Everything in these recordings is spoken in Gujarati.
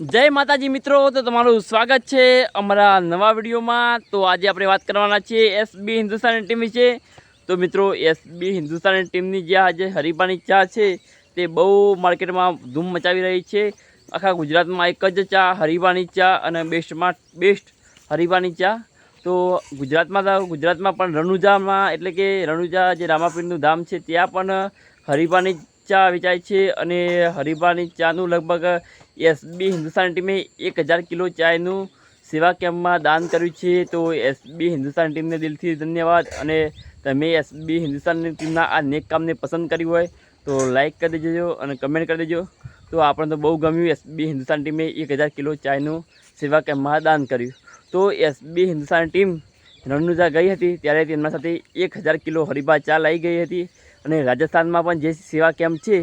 જય માતાજી મિત્રો, તો તમારું સ્વાગત છે અમારા નવા વિડીયોમાં. તો આજે આપણે વાત કરવાના છીએ એસબી હિન્દુસ્તાની ટીમ વિશે. તો મિત્રો એસબી હિન્દુસ્તાની ટીમની જે આજે હરીફાની ચા છે, તે બહુ માર્કેટમાં ધૂમ મચાવી રહી છે. આખા ગુજરાતમાં એક જ ચા હરીફાની ચા અને બેસ્ટમાં, બેસ્ટ હરીફાની ચા. તો ગુજરાતમાં તો, ગુજરાતમાં પણ રણુજામાં, એટલે કે રણુજા જે રામાપીરનું ધામ છે, ત્યાં પણ હરીફાની ચા વેચાય છે અને હરીફાની ચાનું લગભગ એસબી હિન્દુસ્તાન ટીમે એક હજાર કિલો ચાયનું સેવા કેમ્પમાં દાન કર્યું છે. તો એસબી હિન્દુસ્તાન ટીમને દિલથી ધન્યવાદ અને તમે એસબી હિન્દુસ્તાનની ટીમના આ નેક કામને પસંદ કર્યું હોય તો લાઇક કરી દેજો અને કમેન્ટ કરી દેજો. તો આપણને તો બહુ ગમ્યું એસબી હિન્દુસ્તાન ટીમે એક હજાર કિલો ચાયનું સેવા કેમ્પમાં દાન કર્યું. તો એસબી હિન્દુસ્તાન ટીમ રણનુજા ગઈ હતી ત્યારે તેમના સાથે એક હજાર કિલો હરીબા ચા લઈ ગઈ હતી. અને રાજસ્થાનમાં પણ જે સેવા કેમ્પ છે,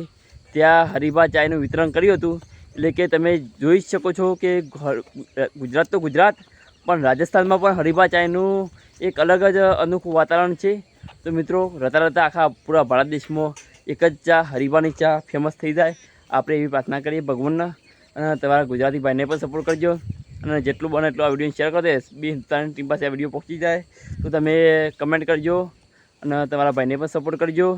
ત્યાં હરીભા ચાયનું વિતરણ કર્યું હતું. એટલે કે તમે જોઈ શકો છો કે ગુજરાત તો ગુજરાત, પણ રાજસ્થાનમાં પણ હરીભા ચાયનું એક અલગ જ અનોખું વાતાવરણ છે. તો મિત્રો, રતા રતા આખા પૂરા ભારત દેશમાં એક જ ચા, હરીભાની ચા ફેમસ થઈ જાય. આપણે એવી પ્રાર્થના કરીએ ભગવાનના. અને તમારા ગુજરાતી ભાઈને પણ સપોર્ટ કરજો. અને જેટલું બને એટલું આ વીડિયો શેર કરો બી હિન્દુસ્તાની ટીમ પાસે આ વીડિયો પહોંચી જાય. તો તમે કમેન્ટ કરજો. અને તમારા ભાઈને પણ સપોર્ટ કરજો.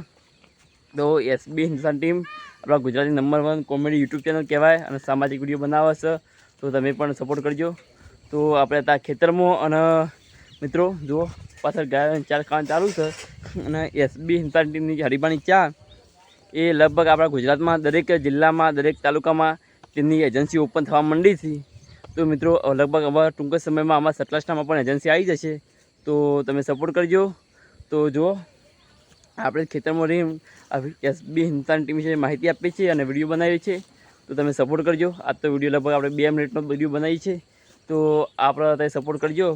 તો એસબી હિન્દુસ્તાન ટીમ આપણા Gujarati number one comedy YouTube channel કહેવાય અને સામાજિક વીડિયો બનાવે છે. તો તમે પણ સપોર્ટ કરજો. તો આપણે ત્યાં ખેતરમાં અને મિત્રો, જુઓ, પાછળ ગાય ચાર કામ ચાલુ છે. અને એસબી હિન્દુસ્તાન ટીમની હરીબાની ચા, એ લગભગ આપણા ગુજરાતમાં દરેક જિલ્લામાં, દરેક તાલુકામાં તેમની એજન્સી ઓપન થવા માંડી છે. તો મિત્રો લગભગ અમારા ટૂંક સમયમાં અમારા સતલાસનામાં પણ એજન્સી આવી જશે. તો તમે સપોર્ટ કરજો. તો જુઓ આપણે ખેતરમાં રહી એસબી હિન્દુસ્તાન ટીમ વિશે માહિતી આપી છે અને વીડિયો બનાવી છે. તો તમે સપોર્ટ કરજો. આજ તો વીડિયો લગભગ આપણે બે મિનિટનો વીડિયો બનાવી છે. તો આપણા તમે સપોર્ટ કરજો.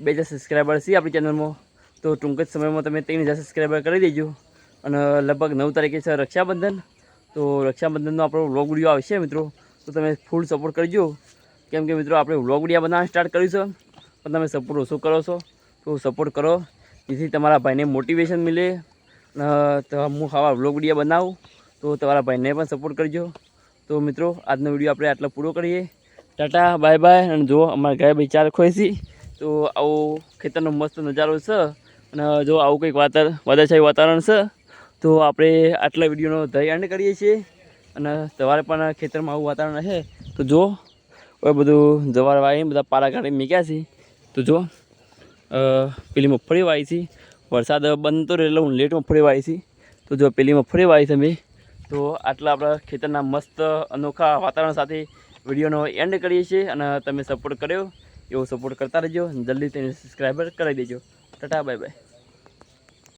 બે હજાર સબસ્ક્રાઈબર છે આપણી ચેનલમાં તો ટૂંક જ સમયમાં તમે ત્રણ હજાર સબસ્ક્રાઈબર કરી દેજો. અને લગભગ નવ તારીખે છે રક્ષાબંધન. તો રક્ષાબંધનનો આપણો વ્લોગ વીડિયો આવશે મિત્રો. તો તમે ફૂલ સપોર્ટ કરજો. કેમ કે મિત્રો આપણે વ્લોગ વિડીયા બનાવવા સ્ટાર્ટ કરીશું પણ તમે સપોર્ટ ઓછો કરો છો. તો સપોર્ટ કરો. જેથી તમારા ભાઈને મોટિવેશન મળે. તો હું આવા વ્લોગ વીડિયો બનાવું, તો તમારા ભાઈને પણ સપોર્ટ કરજો. તો મિત્રો, આજનો વીડિયો આપણે આટલો પૂરો કરીએ. ટાટા, બાય બાય, અને જો અમારા ગાય ભાઈ ચાર ખોઈશી તો આવો ખેતરનો મસ્ત નજારો છે, અને જો આવું કંઈક વાતાવરણ, વાદળછાયું વાતાવરણ છે, તો આપણે આટલા વિડીયોનો ધય એન્ડ કરીએ છીએ. અને તમારે પણ ખેતરમાં આવું વાતાવરણ હશે તો જો હવે બધું જવાર વાવી બધા પારા કાઢી મૂક્યા છે. તો જો પેલી મગફળી વાવી છે. વરસાદ બંધ તો એટલે હું લેટ મગફળી વાળી છે. તો જો પેલી મગફળી છે તમે તો આટલા આપણા ખેતરના મસ્ત અનોખા વાતાવરણ સાથે વિડીયોનો એન્ડ કરીએ છીએ અને તમે સપોર્ટ કર્યો, એવો સપોર્ટ કરતા રહેજો જલ્દી તેને સબસ્ક્રાઈબર કરાવી દેજો. Tata bye bye